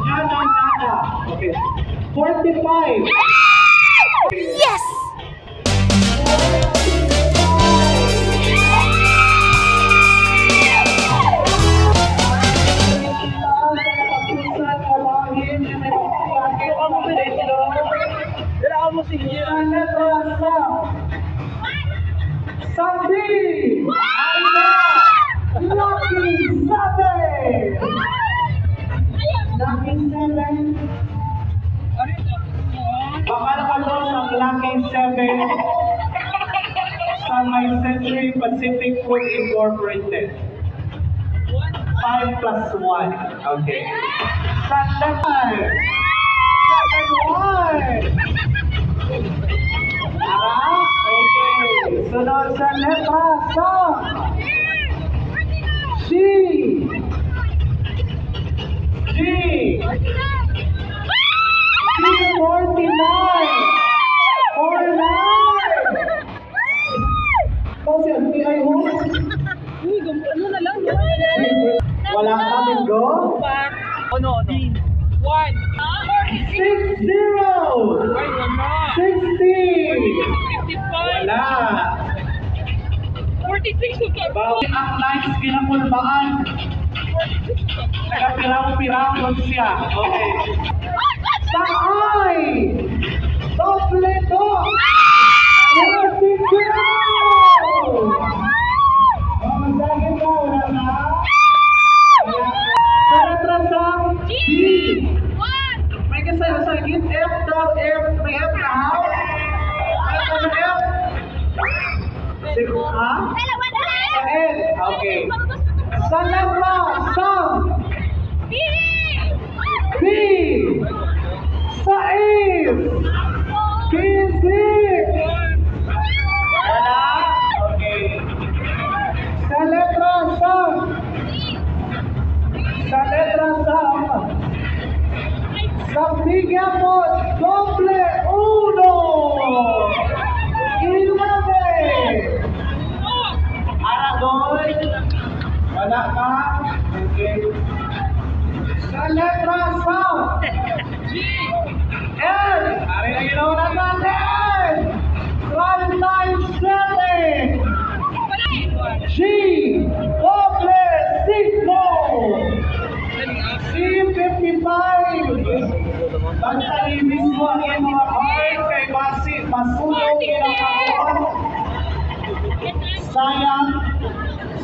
Nana, Nana. Okay. 45. Pakala ka doon ng Lucky Seven sa My Century Pacific Food Incorporated. 5 plus 1. Okay. Sa naman. Second one. Tara. Okay. Sunod sa letra sa Six zero. Sixty. 55. Wala. 46 yung Bawi ang lines kinapulbaan. Nagapirang-pirang siya. Okay. Sa ay! Doble to! Forty ha? Sa L, okay. Sa B!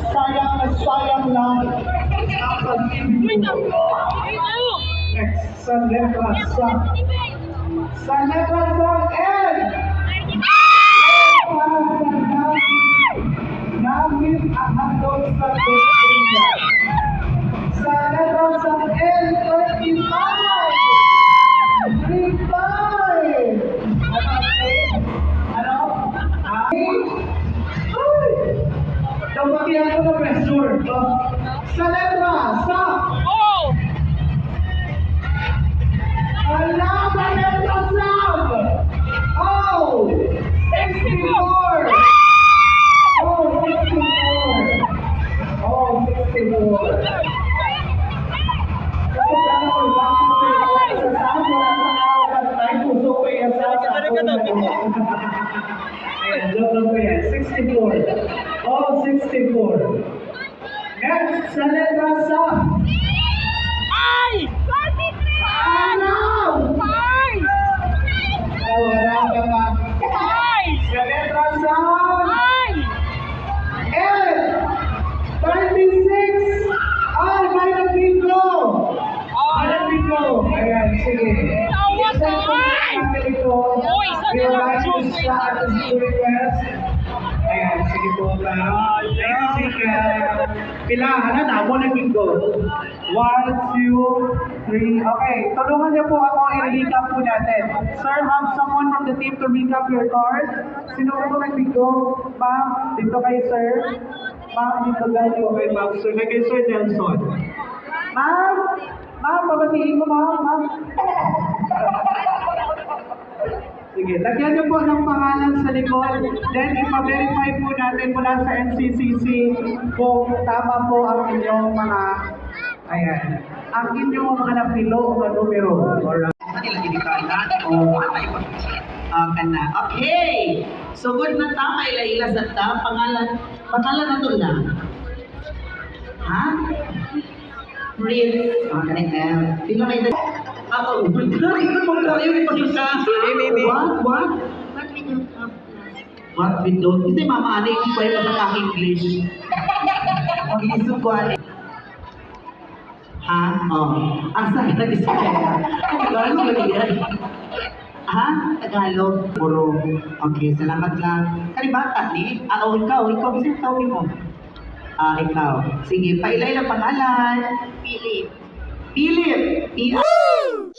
Sayang, na sayang lang ang pag-ibig mo. Next, sa letra sa sa letra sa L. Oh, Ayan, sige po ka. Thank you, Pila, ano na, mo nag-bingo. One, two, three. Okay, tulungan niyo po ako i-recap po natin. Sir, have someone from the team to recap your card. Sino po nag-bingo? Ma'am, dito kayo, sir. Ma'am, dito galing. Okay, ma'am. Sir, kay Sir Nelson. Ma'am, ma'am, babatiin ko, ma'am. Ma'am. Sige, lagyan niyo po ng pangalan sa likod. Then, ipa-verify po natin mula sa NCCC kung tama po ang inyong mga... Ayan. ang inyong mga napilo nga numero. Alright. O, kana. Okay. So, good na ta, maila-ila sa ta. Pangalan, pangalan na to na. Ha? Prince. Ah, kanina. Pila may da... Ah, oh. Good mong kayo. May pasisa. What? What? What we don't. Kasi mama, ano yung pa sa English? Ang iso ko, ano? Ha? Oh. Asa ka nag-isa ka? Tagalog ba yan? Ha? Tagalog? Puro. Okay, salamat lang. Kalibata ni? Ah, oh, ikaw. Ikaw, kasi tawin mo. Ah, ikaw. Sige, pailay lang pangalan. Philip. Philip! Philip!